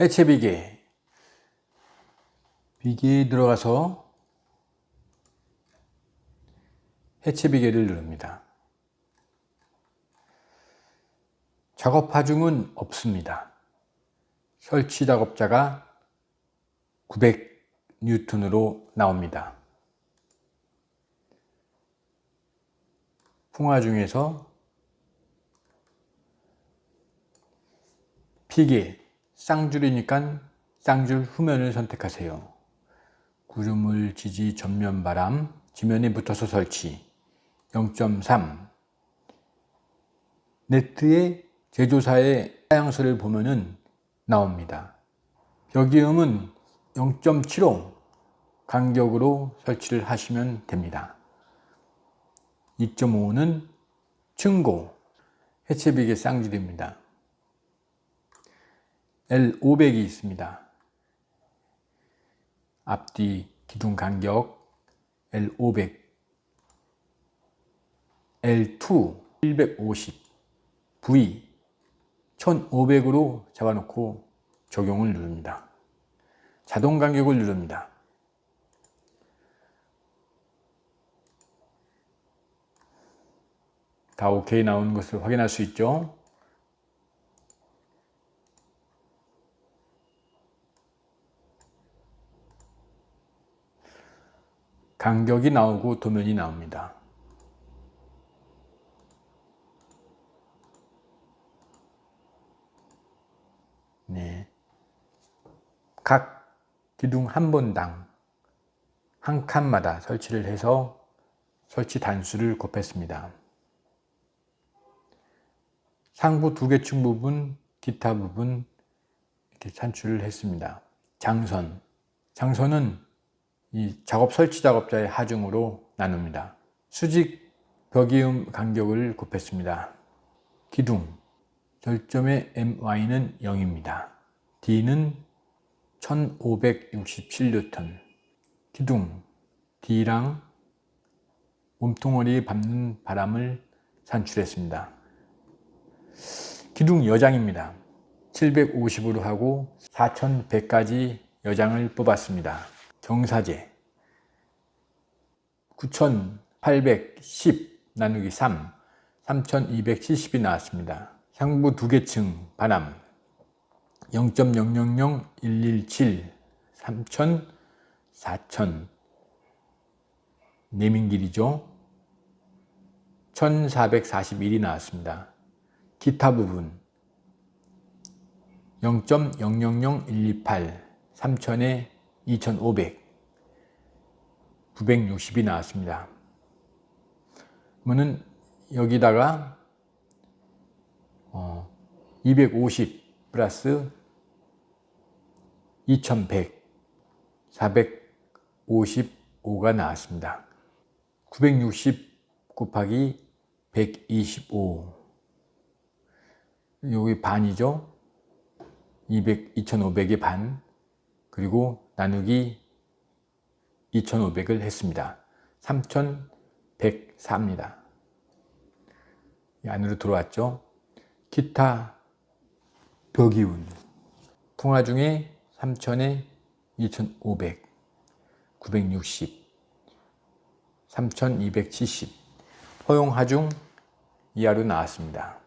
해체 비계 비계에 들어가서 해체 비계를 누릅니다. 작업 하중은 없습니다. 설치 작업자가 900뉴턴으로 나옵니다. 풍화 중에서 피계, 쌍줄이니까 쌍줄 후면을 선택하세요. 구조물 지지 전면 바람, 지면에 붙어서 설치 0.3 네트의 제조사의 사양서를 보면은 나옵니다. 벽이음은 0.75 간격으로 설치를 하시면 됩니다. 2.5는 층고 해체비계 쌍줄입니다. L500이 있습니다. 앞뒤 기둥 간격 L500 L2 750 V 1500으로 잡아놓고 적용을 누릅니다. 자동 간격을 누릅니다. 다 오케이 나오는 것을 확인할 수 있죠. 간격이 나오고 도면이 나옵니다. 네. 각 기둥 한 번당 한 칸마다 설치를 해서 설치 단수를 곱했습니다. 상부 두 개층 부분, 기타 부분 이렇게 산출을 했습니다. 장선. 장선은 이 작업 설치 작업자의 하중으로 나눕니다. 수직 벽이음 간격을 곱했습니다. 기둥. 절점의 MY는 0입니다. D는 1567N. 기둥. D랑 몸통어리에 밟는 바람을 산출했습니다. 기둥 여장입니다. 750으로 하고 4100까지 여장을 뽑았습니다. 경사제 9810 나누기 3 3270이 나왔습니다. 상부 두 개층 반함 0.000117 3000 4000 내민 길이죠. 1441이 나왔습니다. 기타 부분 0.000128 3000에 2500 960이 나왔습니다. 그러면 여기다가 어, 250 플러스 2100 455가 나왔습니다. 960 곱하기 125 여기 반이죠. 200, 2500의 반 그리고 나누기 2500을 했습니다. 3104입니다. 이 안으로 들어왔죠. 기타 벽이운 통화 중에 3000에 2500 960 3270 허용 하중 이하로 나왔습니다.